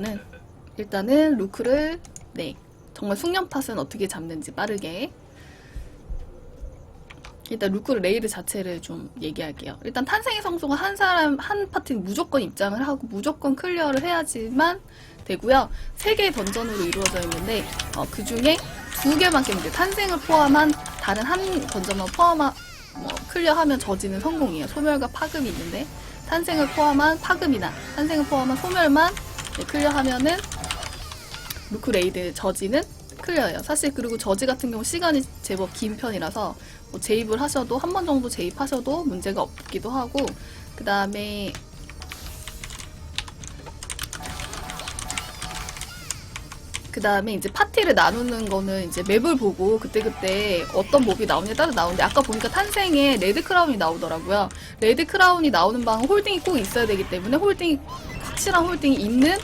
는 일단은 루크를 네 정말 숙련팟은 어떻게 잡는지 빠르게 일단 루크를 레이드 자체를 좀 얘기할게요. 일단 탄생의 성소가 한 사람 한 파티는 무조건 입장을 하고 무조건 클리어를 해야지만 되고요. 세 개의 던전으로 이루어져 있는데 어, 그 중에 두 개만 깨면 돼요. 탄생을 포함한 다른 한 던전만 포함한 뭐 클리어하면 저지는 성공이에요. 소멸과 파급이 있는데 탄생을 포함한 파급이나 탄생을 포함한 소멸만 네, 클리어하면은 루크 레이드 저지는 클리어예요. 사실 그리고 저지 같은 경우 시간이 제법 긴 편이라서 뭐 재입을 하셔도 한 번 정도 재입하셔도 문제가 없기도 하고 그 다음에 그 다음에 이제 파티를 나누는 거는 이제 맵을 보고 그때그때 어떤 몹이 나오냐에 따라 나오는데 아까 보니까 탄생에 레드 크라운이 나오더라고요. 레드 크라운이 나오는 방은 홀딩이 꼭 있어야 되기 때문에 홀딩이 확실한 홀딩이 있는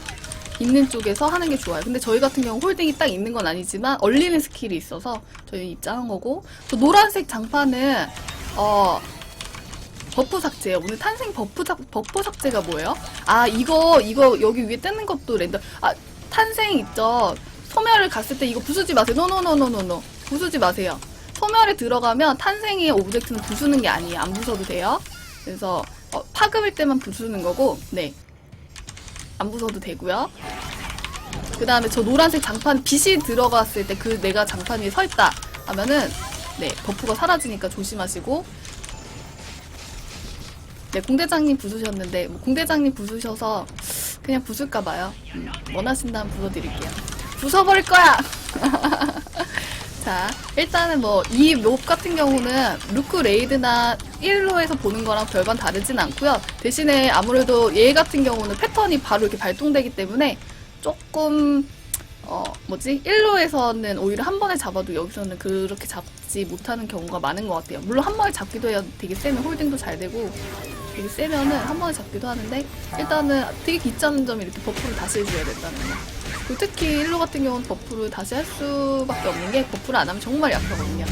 있는 쪽에서 하는 게 좋아요. 근데 저희 같은 경우 홀딩이 딱 있는 건 아니지만 얼리는 스킬이 있어서 저희 입장한 거고 또 노란색 장판은 어 버프 삭제예요. 오늘 탄생 버프 삭 버프 삭제가 뭐예요? 아 이거 이거 여기 위에 뜨는 것도 랜덤. 아 탄생 있죠. 소멸을 갔을 때 이거 부수지 마세요. 노노노노노노 부수지 마세요. 소멸에 들어가면 탄생의 오브젝트는 부수는 게 아니에요. 안 부숴도 돼요. 그래서 어, 파급일 때만 부수는 거고 네. 안 부숴도 되고요. 그 다음에 저 노란색 장판 빛이 들어갔을 때 그 내가 장판 위에 서 있다 하면은 네 버프가 사라지니까 조심하시고 네 공대장님 부수셨는데 뭐 공대장님 부수셔서 그냥 부술까 봐요. 음, 원하신다면 부숴드릴게요. 부숴버릴 거야. 자 일단은 뭐이몹 같은 경우는 루크 레이드나 1로에서 보는 거랑 별반 다르진 않고요. 대신에 아무래도 얘 같은 경우는 패턴이 바로 이렇게 발동되기 때문에 조금 어 뭐지 1로에서는 오히려 한 번에 잡아도 여기서는 그렇게 잡지 못하는 경우가 많은 것 같아요. 물론 한 번에 잡기도 해야 되게 세면 홀딩도 잘 되고 되게 세면은 한 번에 잡기도 하는데 일단은 되게 귀찮은 점이 이렇게 버프를 다시 해줘야 된다는 거. 그리고 특히 1로 같은 경우는 버프를 다시 할 수밖에 없는 게 버프를 안 하면 정말 약하거든요.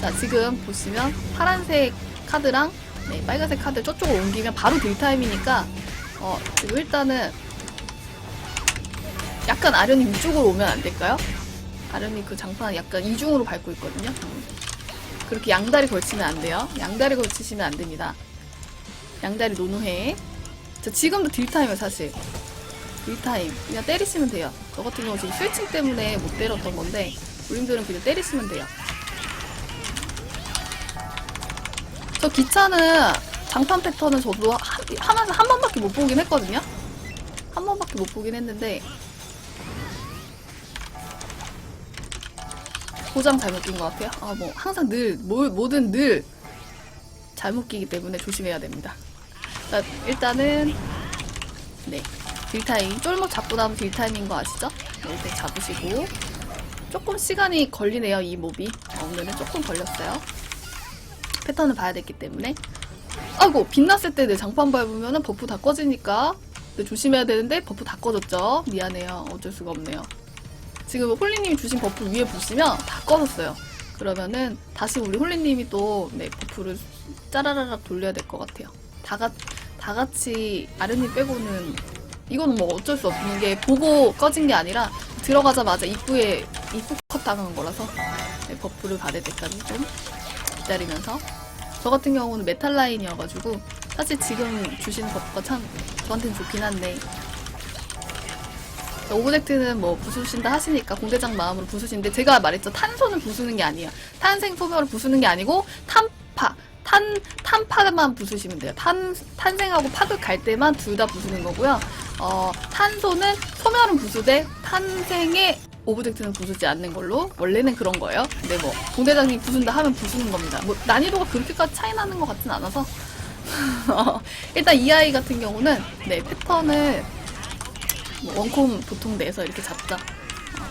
자 지금 보시면 파란색 카드랑 네, 빨간색 카드 저쪽으로 옮기면 바로 딜타임이니까 어 지금 일단은 약간 아련이 위쪽으로 오면 안 될까요? 아련이 그 장판 약간 이중으로 밟고 있거든요. 음. 그렇게 양다리 걸치면 안 돼요. 양다리 걸치시면 안 됩니다. 양다리 노노해. 자, 지금도 딜타임이에요, 사실. 딜타임. 그냥 때리시면 돼요. 저 같은 경우 지금 스위칭 때문에 못 때렸던 건데, 우림들은 그냥 때리시면 돼요. 저 기차는 장판 패턴은 저도 하, 하면서 한 번밖에 못 보긴 했거든요. 한 번밖에 못 보긴 했는데, 고장 잘못 낀 것 같아요. 아, 뭐, 항상 늘, 뭘, 뭐든 늘 잘못 끼기 때문에 조심해야 됩니다. 자, 일단은, 네. 딜타임. 쫄목 잡고 나면 딜타임인 거 아시죠? 네, 이렇게 잡으시고. 조금 시간이 걸리네요, 이 몹이. 어, 오늘은 조금 걸렸어요. 패턴을 봐야 됐기 때문에. 아이고, 빛났을 때 내 장판 밟으면 버프 다 꺼지니까. 네, 조심해야 되는데 버프 다 꺼졌죠? 미안해요. 어쩔 수가 없네요. 지금 홀리님이 주신 버프 위에 보시면 다 꺼졌어요. 그러면은 다시 우리 홀리님이 또 네, 버프를 짜라라락 돌려야 될 것 같아요. 다, 가, 다 같이 아르님 빼고는 이거는 뭐 어쩔 수 없는 게 보고 꺼진 게 아니라 들어가자마자 입구에 입구 컷 당한 거라서 네, 버프를 받을 때까지 좀 기다리면서. 저 같은 경우는 메탈 라인이어가지고 사실 지금 주시는 버프가 참 저한테는 좋긴 한데. 오브젝트는 뭐 부수신다 하시니까 공대장 마음으로 부수시는데 제가 말했죠. 탄소는 부수는 게 아니에요. 탄생 소멸을 부수는 게 아니고 탄파 탄 탄파만 부수시면 돼요. 탄 탄생하고 파극 갈 때만 둘 다 부수는 거고요. 어 탄소는 소멸은 부수되 탄생의 오브젝트는 부수지 않는 걸로. 원래는 그런 거예요. 근데 뭐 공대장님 부순다 하면 부수는 겁니다. 뭐 난이도가 그렇게까지 차이 나는 것 같진 않아서. 일단 이 아이 같은 경우는 네 패턴을 뭐 원콤 보통 내서 이렇게 잡자. 어.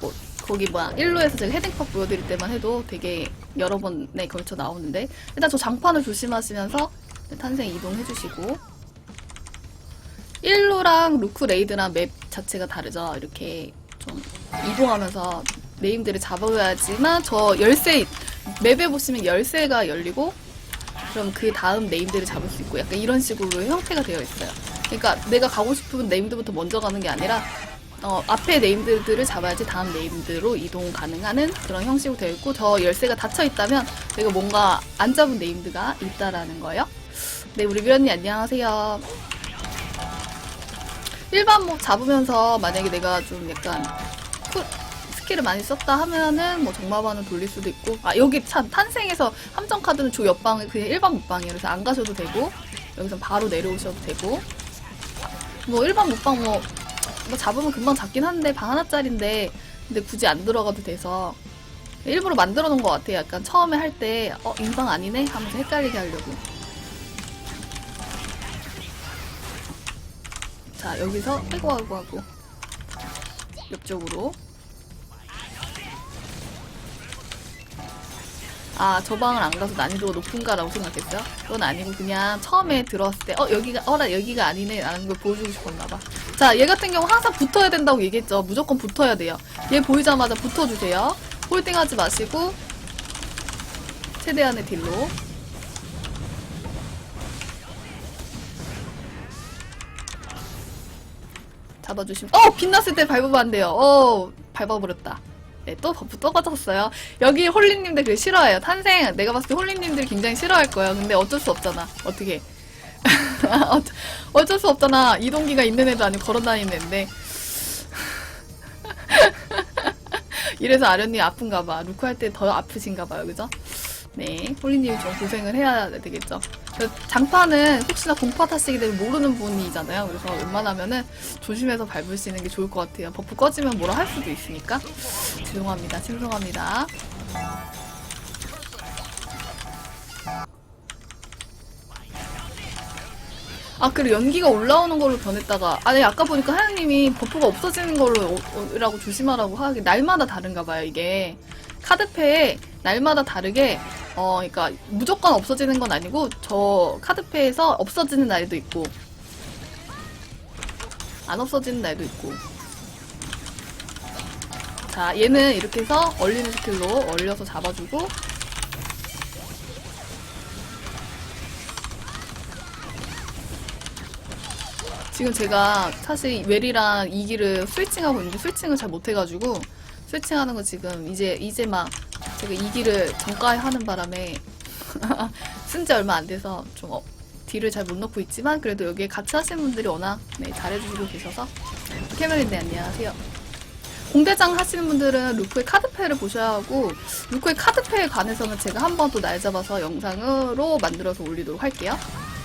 뭐 거기 뭐야 1로에서 제가 헤딩팝 보여드릴 때만 해도 되게 여러 번에 걸쳐 나오는데 일단 저 장판을 조심하시면서 탄생 이동해주시고 1로랑 루크 레이드랑 맵 자체가 다르죠. 이렇게 좀 이동하면서 네임들을 잡아야지만 저 열쇠 맵에 보시면 열쇠가 열리고 그럼 그 다음 네임들을 잡을 수 있고 약간 이런 식으로 형태가 되어 있어요. 그러니까 내가 가고 싶은 네임드부터 먼저 가는 게 아니라 어, 앞에 네임드들을 잡아야지 다음 네임드로 이동 가능하는 그런 형식으로 되어 있고 저 열쇠가 닫혀 있다면 내가 뭔가 안 잡은 네임드가 있다라는 거예요. 네, 우리 미련님 안녕하세요. 일반 목 잡으면서 만약에 내가 좀 약간 쿨- 스킬을 많이 썼다 하면은 뭐 정마반을 돌릴 수도 있고 아 여기 참 탄생에서 함정 카드는 조 옆방에 그냥 일반 목방이에요 그래서 안 가셔도 되고 여기서 바로 내려오셔도 되고 뭐 일반 목방 뭐, 뭐 잡으면 금방 잡긴 한데 방 하나짜린데 근데 굳이 안 들어가도 돼서 일부러 만들어 놓은 것 같아요 약간 처음에 할 때 어 인방 아니네 하면서 헷갈리게 하려고 자 여기서 아이고 아이고 아이고 옆쪽으로 아, 저 방을 안 가서 난이도가 높은가라고 생각했어요? 그건 아니고 그냥 처음에 들어왔을 때, 어, 여기가, 어라, 여기가 아니네. 라는 걸 보여주고 싶었나봐. 자, 얘 같은 경우 항상 붙어야 된다고 얘기했죠. 무조건 붙어야 돼요. 얘 보이자마자 붙어주세요. 홀딩 하지 마시고, 최대한의 딜로. 잡아주시면, 어! 빛났을 때 밟으면 안 돼요. 어, 밟아버렸다. 네, 또 버프 또 꺼졌어요. 여기 홀리님들 그 싫어해요. 탄생 내가 봤을 때 홀리님들 굉장히 싫어할 거예요. 근데 어쩔 수 없잖아. 어떻게? 어쩌- 어쩔 수 없잖아. 이동기가 있는 애도 아니고 걸어다니는 애인데. 이래서 아련님 아픈가 봐. 루크 할 때 더 아프신가 봐요. 그죠? 네, 홀리님이 좀 고생을 해야 되겠죠. 그 장판은 혹시나 공파 타시게 되면 모르는 분이잖아요. 그래서 웬만하면은 조심해서 밟으시는 게 좋을 것 같아요. 버프 꺼지면 뭐라 할 수도 있으니까. 죄송합니다. 죄송합니다. 아, 그리고 연기가 올라오는 걸로 변했다가, 아니, 아까 보니까 하연님이 버프가 없어지는 걸로, 어, 어, 라고 조심하라고 하기, 날마다 다른가 봐요, 이게. 카드패에 날마다 다르게, 어, 그러니까 무조건 없어지는 건 아니고, 저 카드패에서 없어지는 날도 있고, 안 없어지는 날도 있고. 자, 얘는 이렇게 해서 얼리는 스킬로 얼려서 잡아주고, 지금 제가 사실 웰이랑 이기를 스위칭하고 있는데 스위칭을 잘 못해가지고 스위칭하는 거 지금 이제 이제 막 제가 이기를 정가에 하는 바람에 쓴 지 얼마 안 돼서 좀 어, 딜을 잘 못 넣고 있지만 그래도 여기에 같이 하시는 분들이 워낙 네, 잘해주시고 계셔서 캐멜린데 안녕하세요. 공대장 하시는 분들은 루크의 카드패를 보셔야 하고 루크의 카드패에 관해서는 제가 한 번 또 날 잡아서 영상으로 만들어서 올리도록 할게요.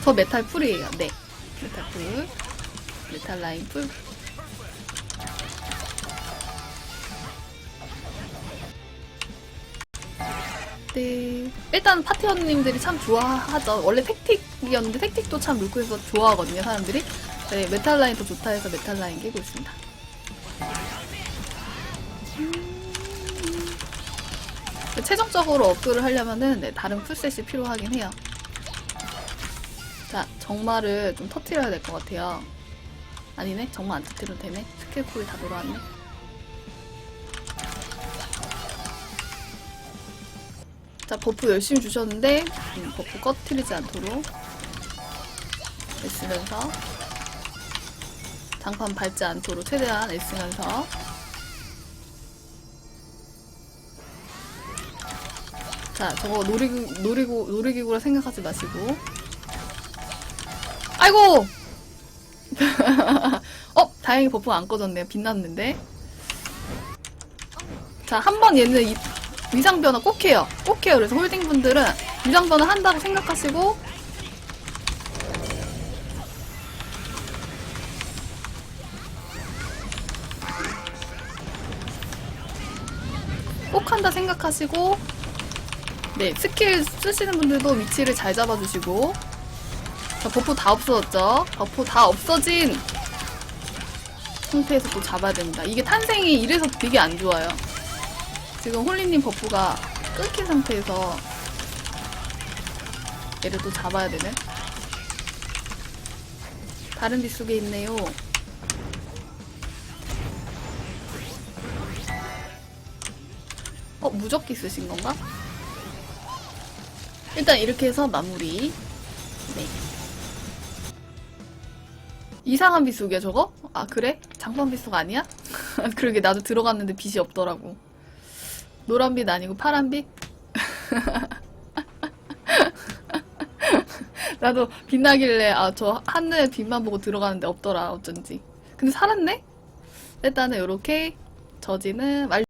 저 메탈 풀이에요. 네. 메탈 풀. 메탈 라인 풀. 네. 일단 파티원님들이 참 좋아하죠. 원래 택틱이었는데 택틱도 참 루크에서 좋아하거든요, 사람들이. 네, 메탈 라인 더 좋다 해서 메탈 라인 끼고 있습니다. 최종적으로 업글을 하려면은 네, 다른 풀셋이 필요하긴 해요. 자, 정말을 좀 터트려야 될 것 같아요. 아니네? 정말 안 터트려도 되네? 스킬 콜이 다 돌아왔네? 자, 버프 열심히 주셨는데, 음, 버프 꺼트리지 않도록 애쓰면서, 장판 밟지 않도록 최대한 애쓰면서, 자, 저거 놀이기, 놀이고, 놀이기구라 생각하지 마시고. 아이고! 어, 다행히 버프 안 꺼졌네요. 빛났는데. 자, 한 번 얘는 이, 위상 변화 꼭 해요. 꼭 해요. 그래서 홀딩 분들은 위상 변화 한다고 생각하시고, 꼭 한다 생각하시고, 네, 스킬 쓰시는 분들도 위치를 잘 잡아주시고, 자, 버프 다 없어졌죠? 버프 다 없어진 상태에서 또 잡아야 됩니다. 이게 탄생이 이래서 되게 안 좋아요. 지금 홀리님 버프가 끊긴 상태에서 얘를 또 잡아야 되네. 다른 빗속에 있네요. 어, 무적기 쓰신 건가? 일단 이렇게 해서 마무리. 네. 이상한 빗속이야 저거? 아 그래? 장판 빗속 아니야? 그러게 나도 들어갔는데 빛이 없더라고 노란 빛 아니고 파란 빛? 나도 빛나길래 아 저 하늘 빛만 보고 들어가는데 없더라 어쩐지 근데 살았네? 일단은 요렇게 저지는 완